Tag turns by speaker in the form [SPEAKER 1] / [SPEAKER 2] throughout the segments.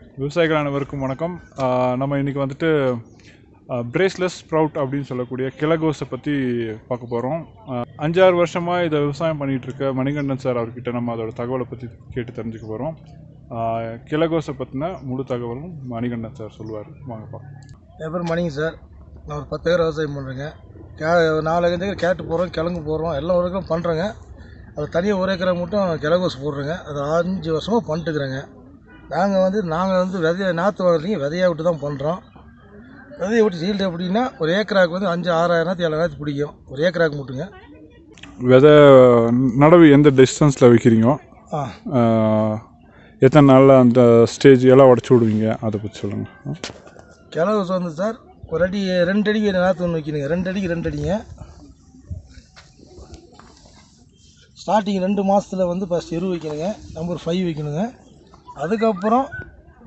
[SPEAKER 1] விவசாயிகள் அனைவருக்கும் வணக்கம் நம்ம இன்றைக்கி வந்துட்டு பிரேஸ்லெஸ் ஸ்ப்ரவுட் அப்படின்னு சொல்லக்கூடிய கிழகோஸை பற்றி பார்க்க போகிறோம் அஞ்சாறு வருஷமாக இதை விவசாயம் பண்ணிகிட்டு இருக்க மணிகண்டன் சார் அவர்கிட்ட நம்ம அதோட தகவலை பற்றி கேட்டு தெரிஞ்சுக்க போகிறோம் கிழகோஸை பற்றின முழு தகவலும் மணிகண்டன் சார் சொல்லுவார். வாங்கப்பா
[SPEAKER 2] என் பேர் மணிங்க சார். நான் ஒரு பத்து ஏக்கர் விவசாயம் பண்ணுறேங்க கே நாலு கேட்டு போகிறோம் கிழங்கு போகிறோம் எல்லா வரைக்கும் பண்ணுறேங்க அது தனியாக ஒரு ஏக்கரை மட்டும் கிழகோஸ் போடுறேங்க. அது அஞ்சு வருஷமாக பண்ணிட்டுக்கிறேங்க நாங்கள் வந்து நாங்கள் வந்து விதைய நாற்று வாங்குறீங்க விதையா விட்டு தான் பண்ணுறோம் விதையை விட்டு சீல்டு எப்படின்னா ஒரு ஏக்கராக்கு வந்து அஞ்சு ஆறாயிரம் ஏழாயிரத்து பிடிக்கும். ஒரு ஏக்கராக்கு மட்டுங்க.
[SPEAKER 1] விதை நடவு எந்த டிஸ்டன்ஸில் வைக்கிறீங்க? எத்தனை நாளில் அந்த ஸ்டேஜ் எல்லாம் உடச்சி விடுவீங்க? அதை பற்றி சொல்லுங்கள்
[SPEAKER 2] கிழங்கோஸ் வந்து சார் ஒரு அடி ரெண்டு அடிக்கு நாற்று ஒன்று வைக்கணுங்க. ரெண்டு அடிக்கு ரெண்டு அடிங்க. ஸ்டார்டிங் ரெண்டு மாதத்தில் வந்து ஃபஸ்ட் எரு வைக்கணுங்க. நம்பர் ஃபைவ் வைக்கணுங்க. அதுக்கப்புறம்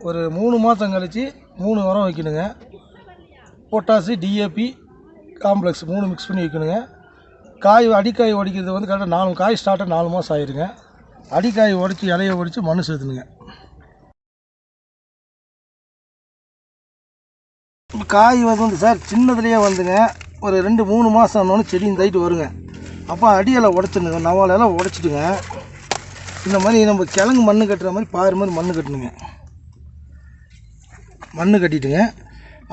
[SPEAKER 2] ஒரு மூணு மாதம் கழித்து மூணு உரம் வைக்கணுங்க. பொட்டாசு டிஏபி காம்ப்ளெக்ஸ் மூணு மிக்ஸ் பண்ணி வைக்கணுங்க. காய் அடிக்காய் உடைக்கிறது வந்து கரெக்டாக நாலு காய் ஸ்டார்ட்டாக நாலு மாதம் ஆயிடுங்க அடிக்காய் உடச்சி இலையை உடைச்சி மண் சேர்த்துனுங்க இப்போ காய் வந்து சார் சின்னதுலேயே வந்துங்க. ஒரு ரெண்டு மூணு மாதம் ஆனோன்னு செடி இந்த வருங்க. அப்போ அடியெல்லாம் உடச்சிடுங்க நவாலெல்லாம் உடச்சிட்டுங்க இந்த மாதிரி நம்ம கிழங்கு மண் கட்டுற மாதிரி பாரு மாதிரி மண் கட்டணுங்க. மண்ணு கட்டிட்டுங்க.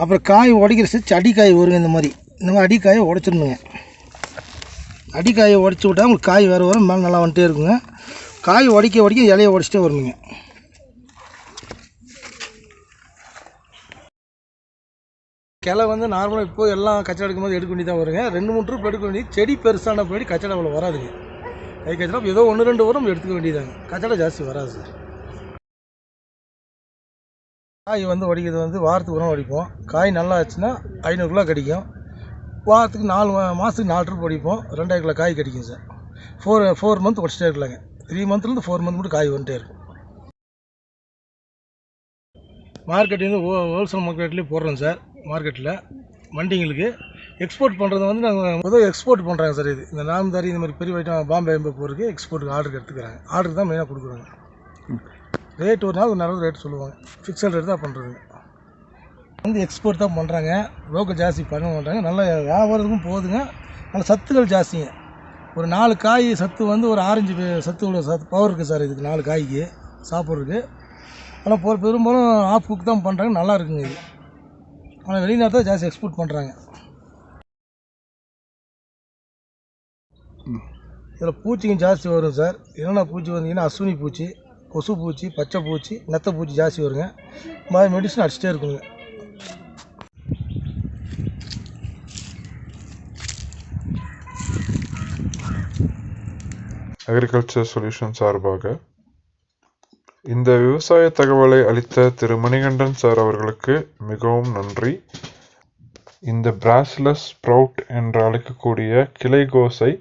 [SPEAKER 2] அப்புறம் காய் உடைக்கிற ஸ்டேஜ் அடிக்காய் வருங்க இந்த மாதிரி. இந்த மாதிரி அடிக்காயை உடச்சிடணுங்க. அடிக்காயை உடச்சி விட்டா உங்களுக்கு காய் வேறு வரும் மேலே நல்லா வந்துட்டே இருக்குங்க. காய் உடைக்க உடைக்க இலையை உடச்சிட்டே வரணுங்க. கிளை வந்து நார்மலாக இப்போ எல்லாம் கச்சடை எடுக்கும்போது எடுக்க வேண்டி தான் வருங்க. ரெண்டு மூணு ட்ரிப் எடுக்க வேண்டியது. செடி பெருசான பின்னாடி கச்சடை அவ்வளோ வராதுங்க. கை கச்சடா ஏதோ ஒன்று ரெண்டு வரும் எடுத்துக்க வேண்டியதாங்க கச்சடம் ஜாஸ்தி வராது சார். காய் வந்து வடிக்கிறது வந்து வாரத்துக்கு உரம் வடிப்போம். காய் நல்லா ஆச்சுன்னா ஐநூறுரூவா கிடைக்கும். வாரத்துக்கு நாலு மா- மாதத்துக்கு நாலு ட்ரிப் உடைப்போம் ரெண்டாயிரம் கிலோ காய் கிடைக்கும் சார். ஃபோர் ஃபோர் மந்த் உடச்சிட்டே இருக்கலாங்க. த்ரீ மந்த்லேருந்து ஃபோர் மந்த் மட்டும் காய் வந்துட்டே இருக்கும். மார்க்கெட் வந்து ஹோல்சேல் மார்க்கெட்லேயும் போடுறோம் சார். மார்க்கெட்டில் வண்டிங்களுக்கு எக்ஸ்போர்ட் பண்ணுறது வந்து நாங்கள் முதல் எக்ஸ்போர்ட் பண்ணுறாங்க சார் இது. இந்த நாம்தாரி இந்த மாதிரி பெரிய ஐட்டம் பாம்பே எம்பே போகிறதுக்கு எக்ஸ்போர்ட்டுக்கு ஆர்டர் எடுத்துக்கிறாங்க. ஆர்டர் தான் மெயினாக கொடுக்குறாங்க. ரேட் ஒரு நாள் ஒரு நல்ல ரேட் சொல்லுவாங்க. ஃபிக்ஸட் ரேட் தான் பண்ணுறது வந்து எக்ஸ்போர்ட் தான் பண்ணுறாங்க லோக்கல் ஜாஸ்தி பண்ண மாட்டாங்க. நல்ல வியாபாரத்துக்கும் போகுதுங்க. நல்ல சத்துக்கள் ஜாஸ்திங்க. ஒரு நாலு காய் சத்து வந்து ஒரு ஆரஞ்சு சத்து சத்து பவர் இருக்குது சார் இதுக்கு நாலு காய்க்கு சாப்பிட்றதுக்கு. ஆனால் போ பெரும்பாலும் ஆஃப் குக் தான் பண்ணுறாங்க நல்லா இருக்குங்க இது. ஆனால் வெளிநாட்டு ஜாஸ்தி எக்ஸ்போர்ட் பண்ணுறாங்க இதில் பூச்சிங்க ஜாஸ்தி வரும் சார். என்னென்ன பூச்சி வந்தீங்கன்னா அஸ்வினி பூச்சி கொசு பூச்சி பச்சை பூச்சி நெத்த பூச்சி ஜாஸ்தி வருங்க. மாதிரி மெடிசன் அடிச்சிட்டே இருக்குங்க.
[SPEAKER 3] அக்ரிகல்ச்சர் சொல்யூஷன் சார்பாக இந்த விவசாய தகவலை அளித்த திரு. மணிகண்டன் சார் அவர்களுக்கு மிகவும் நன்றி. இந்த பிராஸ்லஸ் ஸ்ப்ரவுட் என்று அழைக்கக்கூடிய கிளைகோஸை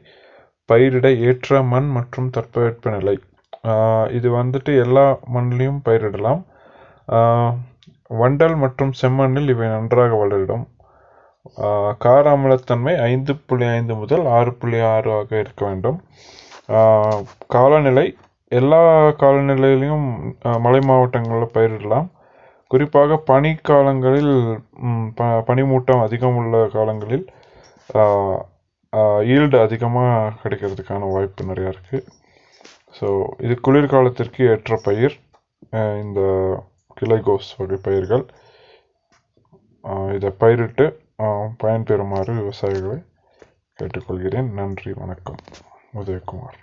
[SPEAKER 3] பயிரிட ஏற்ற மண் மற்றும் தட்பவெப்பநிலை இது வந்துட்டு எல்லா மண்ணிலையும் பயிரிடலாம். வண்டல் மற்றும் செம்மண்ணில் இவை நன்றாக வளரிடும். கார அமிலத்தன்மை ஐந்து புள்ளி ஐந்து முதல் ஆறு புள்ளி ஆறு ஆக இருக்க வேண்டும். காலநிலை எல்லா காலநிலையிலையும் மலை மாவட்டங்களில் பயிரிடலாம். குறிப்பாக பனி காலங்களில் ப பனிமூட்டம் அதிகம் உள்ள காலங்களில் ஈல்டு அதிகமாக கிடைக்கிறதுக்கான வாய்ப்பு நிறையா இருக்குது ஸோ இது குளிர்காலத்திற்கு ஏற்ற பயிர். இந்த கிளைகோஸ் வகை பயிர்கள். இதை பயிரிட்டு பயன்பெறுமாறு விவசாயிகளை கேட்டுக்கொள்கிறேன். நன்றி வணக்கம். உதயகுமார்.